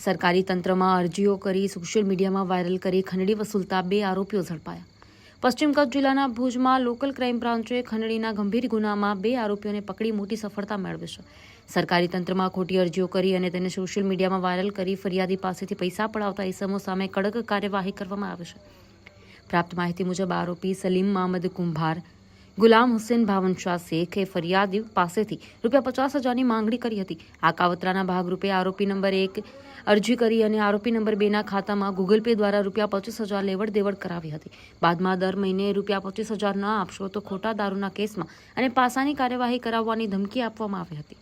સરકારી તંત્રમાં અરજીઓ કરી, સોશિયલ મીડિયામાં વાયરલ કરી ખંડણી વસૂલતા બે આરોપીઓ ઝડપાયા. પશ્ચિમ કચ્છ જિલ્લાના ભુજમાં લોકલ ક્રાઇમ બ્રાન્ચે ખંડણીના ગંભીર ગુનામાં બે આરોપીઓને પકડી મોટી સફળતા મેળવી છે. સરકારી તંત્રમાં ખોટી અરજીઓ કરી અને તેને સોશિયલ મીડિયામાં વાયરલ કરી ફરિયાદી પાસેથી પૈસા પડાવતા ઇસમો સામે કડક કાર્યવાહી કરવામાં આવે છે. પ્રાપ્ત માહિતી મુજબ, આરોપી સલીમ મહમદ કુંભાર ગુલામ હુસેન ભાવનશાહ શેખે ફરિયાદી પાસેથી રૂપિયા પચાસ હજારની માંગણી કરી હતી. આ કાવતરાના ભાગરૂપે આરોપી નંબર એક અરજી કરી અને આરોપી નંબર બેના ખાતામાં ગૂગલ પે દ્વારા રૂપિયા પચીસ હજાર લેવડ દેવડ કરાવી હતી. બાદમાં દર મહિને રૂપિયા પચીસ હજાર ન આપશો તો ખોટા દારૂના કેસમાં અને પાસાની કાર્યવાહી કરાવવાની ધમકી આપવામાં આવી હતી.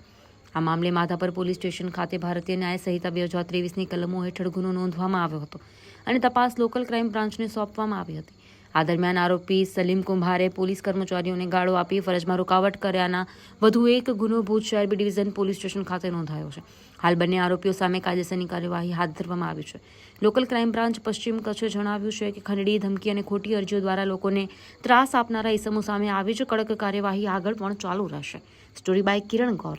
આ મામલે માધાપર પોલીસ સ્ટેશન ખાતે ભારતીય ન્યાય સંહિતા બે હજાર ત્રેવીસની કલમો હેઠળ ગુનો નોંધવામાં આવ્યો હતો અને તપાસ લોકલ ક્રાઇમ બ્રાન્ચને સોંપવામાં આવી હતી. આ દરમિયાન આરોપી સલીમ કુંભારે પોલીસ કર્મચારીઓને ગાળો આપી ફરજમાં રૂકાવટ કર્યાના વધુ એક ગુનો ભુજ શહેર બી ડિવિઝન પોલીસ સ્ટેશન ખાતે નોંધાયો છે. હાલ બંને આરોપીઓ સામે કાયદેસરની કાર્યવાહી હાથ ધરવામાં આવી છે. લોકલ ક્રાઇમ બ્રાન્ચ પશ્ચિમ કચ્છે જણાવ્યું છે કે ખંડણી ધમકી અને ખોટી અરજીઓ દ્વારા લોકોને ત્રાસ આપનારા ઇસમો સામે આવી જ કડક કાર્યવાહી આગળ પણ ચાલુ રહેશે. Story by Kiran Gaur.